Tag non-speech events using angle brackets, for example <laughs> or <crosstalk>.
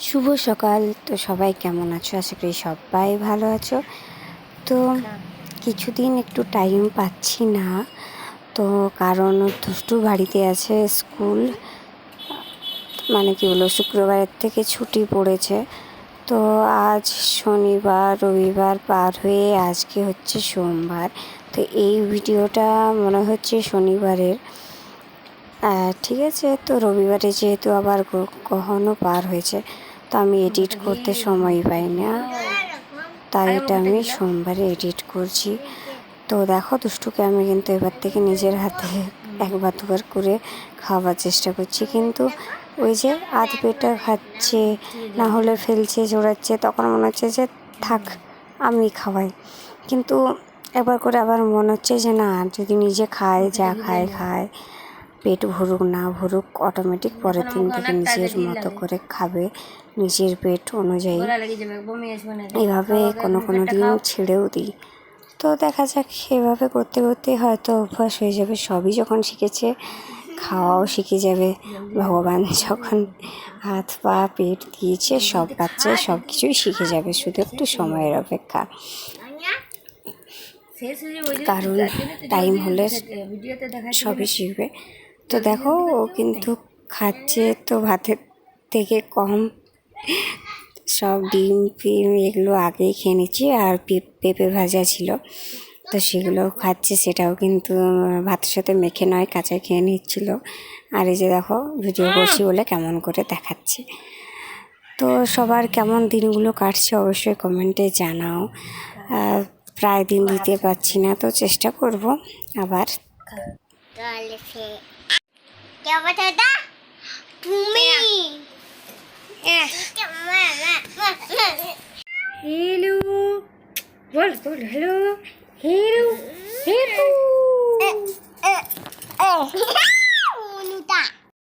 শুভ সকাল। তো সবাই কেমন আছো? আশা করি সবাই ভালো আছো। তো কিছুদিন একটু টাইম পাচ্ছি না। তো কারণ দুষ্টু বাড়িতে আছে স্কুল। মানে কি বলব, শুক্রবারের থেকে ছুটি পড়েছে। তো আজ শনিবার, রবিবার পার হয়ে আজকে হচ্ছে সোমবার। তো এই ভিডিওটা মনে হচ্ছে শনিবারের। ঠিক আছে, তো রবিবারে যেহেতু আবার গ- কখনো পার হয়েছে। আমি এডিট করতে সময় পাই না। তাই এটা আমি সোমবারে এডিট করছি। তো দেখো দুষ্টুকে আমি কিন্তু এবার থেকে নিজের হাতে একবার দুবার করে খাওয়ার চেষ্টা করছি। কিন্তু ওই যে আধ পেটা খাচ্ছে, না হলে ফেলছে, জোড়াচ্ছে, তখন মনে হচ্ছে যে থাক, আমি খাওয়াই। কিন্তু একবার করে আবার মনে হচ্ছে যে না, যদি নিজে খায়, যা খায় খায়। পেট ভরুক না ভরুক অটোমেটিক পরের দিন থেকে নিজের মতো করে খাবে নিজের পেট অনুযায়ী। এভাবে কোনো কোনো দিন ছেড়েও দিই। তো দেখা যাক এভাবে করতে করতে হয়তো অভ্যাস হয়ে যাবে। সবই যখন শিখেছে খাওয়াও শিখে যাবে। ভগবান <laughs> যখন হাত পা পেট দিয়েছে সব বাচ্চা সব কিছুই শিখে যাবে। শুধু একটু সময়ের অপেক্ষা। কারণ টাইম হলে সবই শিখবে। তো দেখো, ও কিন্তু খাচ্ছে তো ভাতের থেকে কম। সব ডিম, ফিম এগুলো আগেই খেয়ে নিচ্ছি, আর পেঁপে ভাজা ছিল। তো সেগুলো খাচ্ছে, সেটাও কিন্তু ভাতের সাথে মেখে নয় কাঁচা খেয়ে নিচ্ছিল। আর এই যে দেখো, ভিডিও করছি বলে কেমন করে দেখাচ্ছে। তো সবার কেমন দিনগুলো কাটছে অবশ্যই কমেন্টে জানাও। প্রায় দিন দিতে পারছি না, তো চেষ্টা করব আবার। সে কে বাচ্চাটা তুমি হ্যালো বল বল হ্যালো হ্যালো হ্যালো হ্যালো